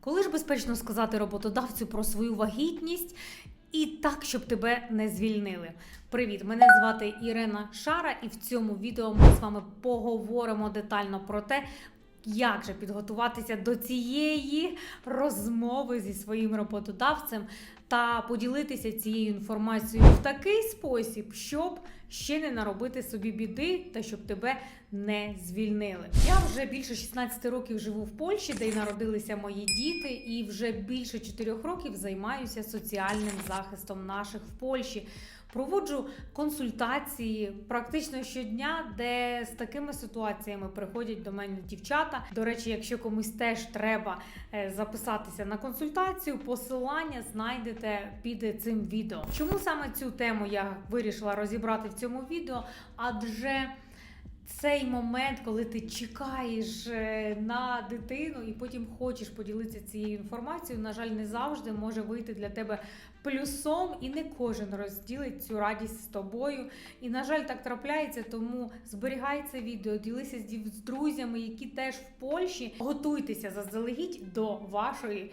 Коли ж безпечно сказати роботодавцю про свою вагітність і так, щоб тебе не звільнили? Привіт, мене звати Ірина Шара, і в цьому відео ми з вами поговоримо детально про те, як же підготуватися до цієї розмови зі своїм роботодавцем та поділитися цією інформацією в такий спосіб, щоб ще не наробити собі біди та щоб тебе не звільнили. Я вже більше 16 років живу в Польщі, де й народилися мої діти, і вже більше 4 років займаюся соціальним захистом наших в Польщі. Проводжу консультації практично щодня, де з такими ситуаціями приходять до мене дівчата. До речі, якщо комусь теж треба е, записатися на консультацію, посилання знайдете під цим відео. Чому саме цю тему я вирішила розібрати в цьому відео? Адже цей момент, коли ти чекаєш е, на дитину і потім хочеш поділитися цією інформацією, на жаль, не завжди може вийти для тебе плюсом, і не кожен розділить цю радість з тобою. І, на жаль, так трапляється, тому зберігай це відео, ділися з друзями, які теж в Польщі. Готуйтеся заздалегідь до вашої.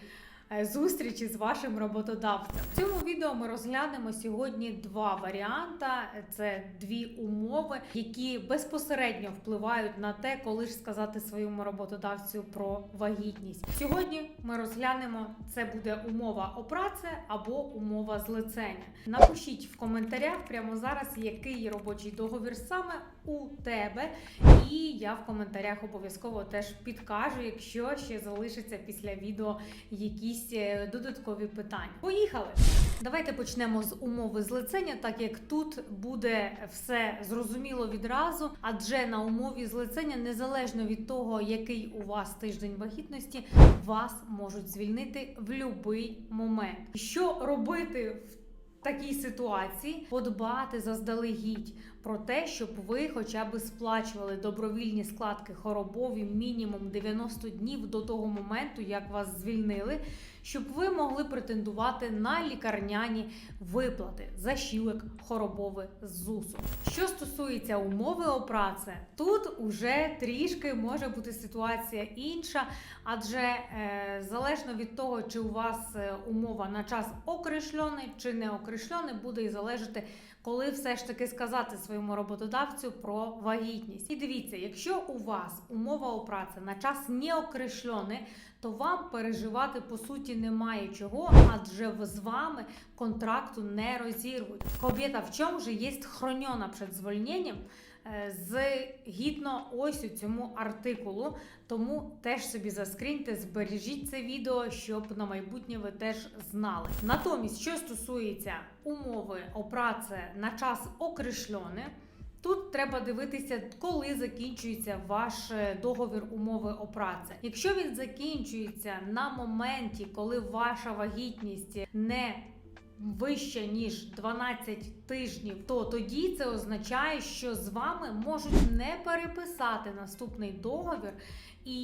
Е, Зустрічі з вашим роботодавцем. В цьому відео ми розглянемо сьогодні два варіанти. Це дві умови, які безпосередньо впливають на те, коли ж сказати своєму роботодавцю про вагітність. Сьогодні ми розглянемо це буде умова о праці або умова злицення. Напишіть в коментарях прямо зараз, який робочий договір саме у тебе, і я в коментарях обов'язково теж підкажу, якщо ще залишиться після відео якісь е, додаткові питання. Поїхали! Давайте почнемо з умови злицення, так як тут буде все зрозуміло відразу, адже на умові злицення, незалежно від того, який у вас тиждень вагітності, вас можуть звільнити в будь-який момент. Що робити в такій ситуації? Подбати заздалегідь про те, щоб ви хоча б сплачували добровільні складки хоробові мінімум 90 днів до того моменту, як вас звільнили, щоб ви могли претендувати на лікарняні виплати за щілик хоробовий з ЗУСу. Що стосується умови о праці, тут уже трішки може бути ситуація інша, адже е, залежно від того, чи у вас е, умова на час окресльоний чи не окресльоний, буде і залежати коли все ж таки сказати своєму роботодавцю про вагітність. І дивіться, якщо у вас умова о праці на час не окресльоний, то вам переживати по суті немає чого, адже з вами контракту не розірвуть. Кобєта в чому же є хроньона перед звольненням? Е, Згідно ось у цьому артикулу, тому теж собі заскріньте, збережіть це відео, щоб на майбутнє ви теж знали. Натомість, що стосується умови о праці на час окресльони, Тут треба дивитися, коли закінчується ваш е, договір умови о праці. Якщо він закінчується на моменті, коли ваша вагітність не вища ніж 12 тижнів, то тоді це означає, що з вами можуть не переписати наступний договір. І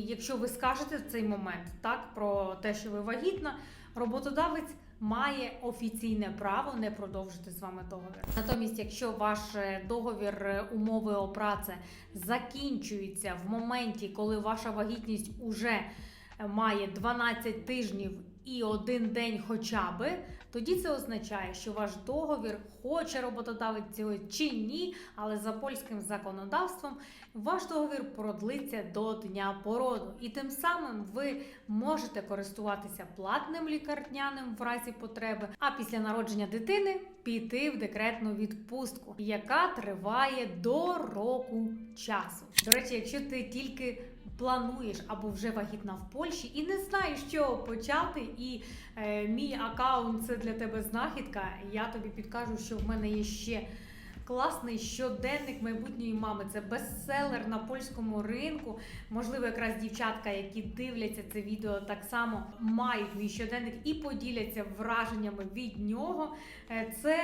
якщо ви скажете в цей момент так про те, що ви вагітна, роботодавець має офіційне право не продовжити з вами договір. Натомість, якщо ваш е, договір е, умови о праці закінчується в моменті, коли ваша вагітність уже е, має 12 тижнів і один день хоча би, тоді це означає, що ваш договір, хоче роботодавець цього чи ні, але за польським законодавством ваш договір продлиться до дня породу, і тим самим ви можете користуватися платним лікарняним в разі потреби, а після народження дитини піти в декретну відпустку, яка триває до року часу. До речі, якщо ти тільки плануєш або вже вагітна в Польщі і не знаєш, що почати, і е, мій аккаунт це для тебе знахідка, я тобі підкажу, що в мене є ще. Класний щоденник майбутньої мами. Це бестселер на польському ринку. Можливо, якраз дівчатка, які дивляться це відео, так само мають мій щоденник і поділяться враженнями від нього. Е, Це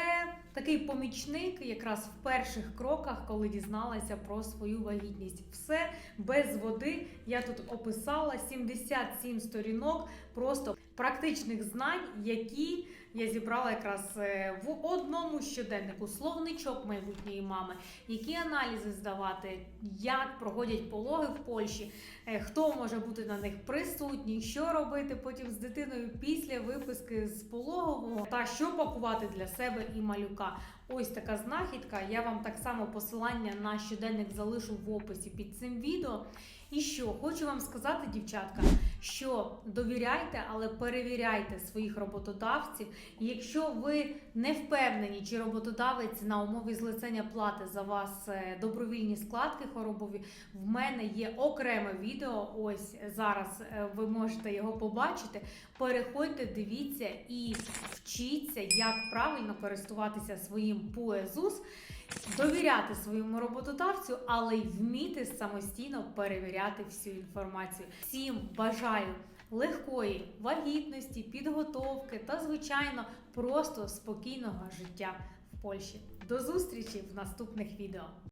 такий помічник, якраз в перших кроках, коли дізналася про свою вагітність. Все без води. Я тут описала 77 сторінок просто практичних знань, які я зібрала якраз е, в одному щоденнику. Словничок майбутньої мами, які аналізи здавати, як проходять пологи в Польщі, е, хто може бути на них присутній, що робити потім з дитиною після виписки з пологового, та що пакувати для себе і малюка. Ось така знахідка. Я вам так само посилання на щоденник залишу в описі під цим відео. І що хочу вам сказати, дівчатка, що довіряйте, але перевіряйте своїх роботодавців. І якщо ви не впевнені, чи роботодавець на умові злицення плати за вас е, добровільні складки хоробові. в мене є окреме відео. Ось зараз е, ви можете його побачити. Переходьте, дивіться і вчіться, як правильно користуватися своїм ПУЕЗУС, довіряти своєму роботодавцю, але й вміти самостійно перевіряти всю інформацію. Всім бажаю легкої вагітності, підготовки та, звичайно, просто спокійного життя в Польщі. До зустрічі в наступних відео.